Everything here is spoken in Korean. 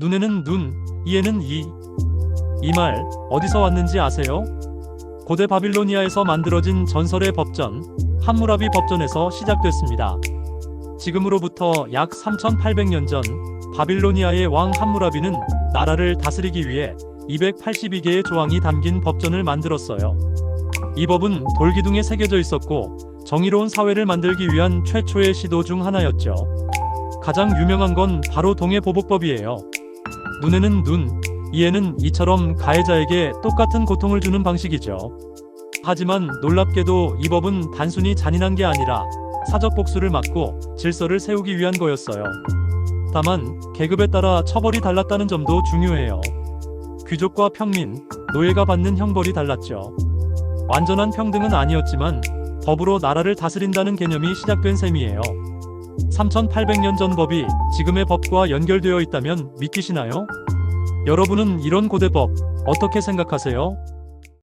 눈에는 눈, 이에는 이. 이 말 어디서 왔는지 아세요? 고대 바빌로니아에서 만들어진 전설의 법전, 함무라비 법전에서 시작됐습니다. 지금으로부터 약 3800년 전 바빌로니아의 왕 함무라비는 나라를 다스리기 위해 282개의 조항이 담긴 법전을 만들었어요. 이 법은 돌기둥에 새겨져 있었고 정의로운 사회를 만들기 위한 최초의 시도 중 하나였죠. 가장 유명한 건 바로 동해보복법이에요. 눈에는 눈, 이에는 이처럼 가해자에게 똑같은 고통을 주는 방식이죠. 하지만 놀랍게도 이 법은 단순히 잔인한 게 아니라 사적 복수를 막고 질서를 세우기 위한 거였어요. 다만 계급에 따라 처벌이 달랐다는 점도 중요해요. 귀족과 평민, 노예가 받는 형벌이 달랐죠. 완전한 평등은 아니었지만 법으로 나라를 다스린다는 개념이 시작된 셈이에요. 3800년 전 법이 지금의 법과 연결되어 있다면 믿기시나요? 여러분은 이런 고대법 어떻게 생각하세요?